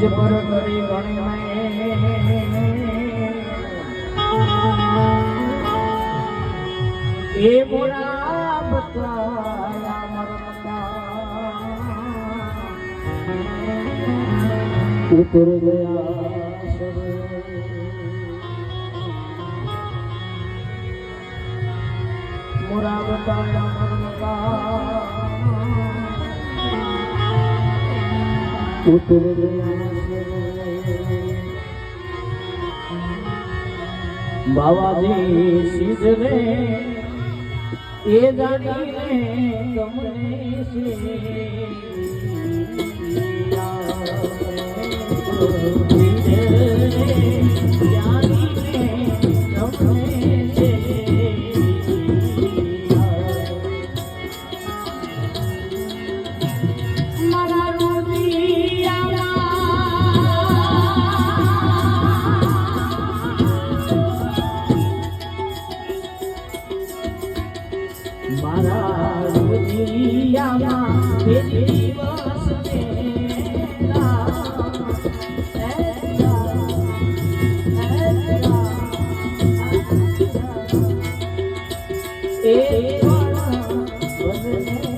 મુજ પર કરી ગણે એ મોરા બતાયા મરમતા ઉતર ગયા ઉતર ગયા બાવાજી સિદ્ધને એ જાણીને તમને મારા Oh.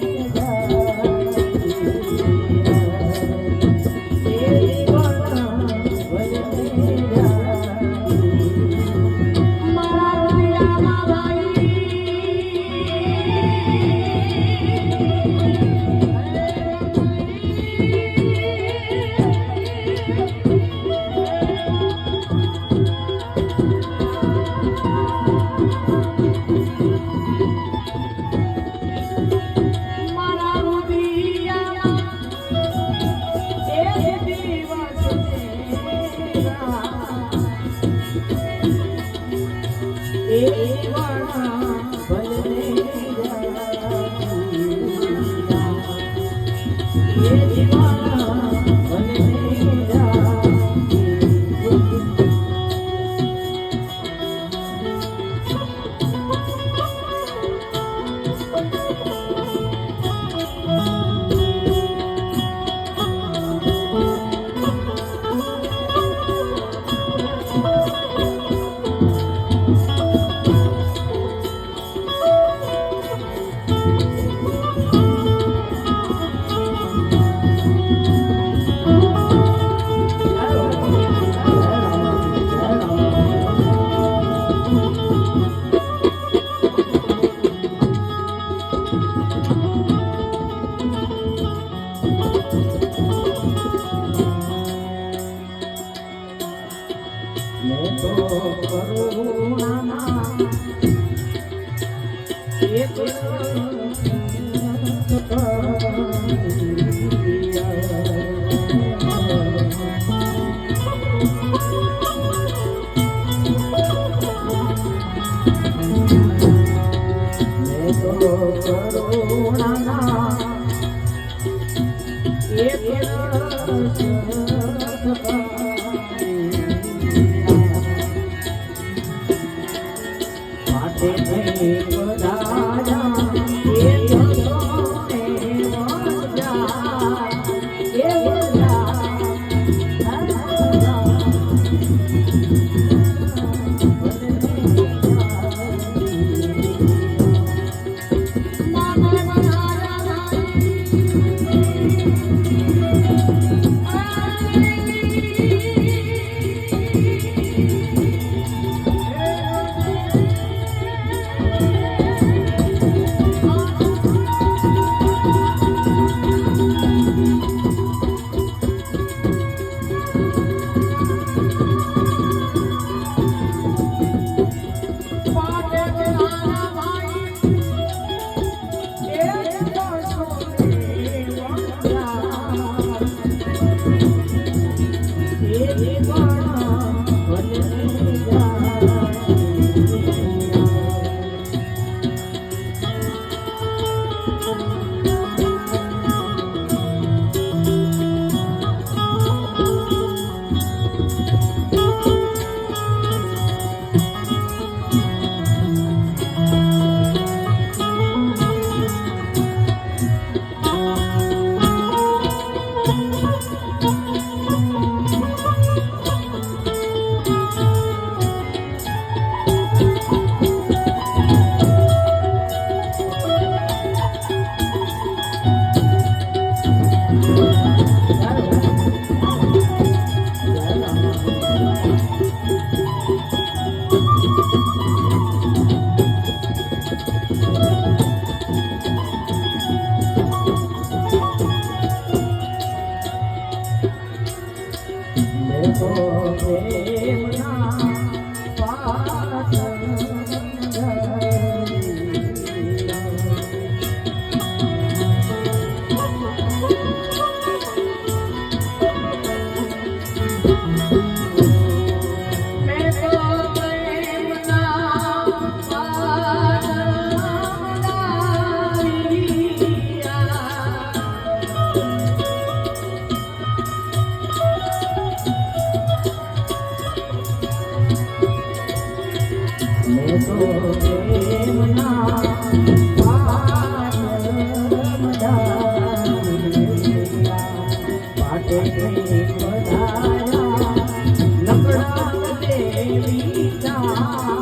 એ દીવાના 啊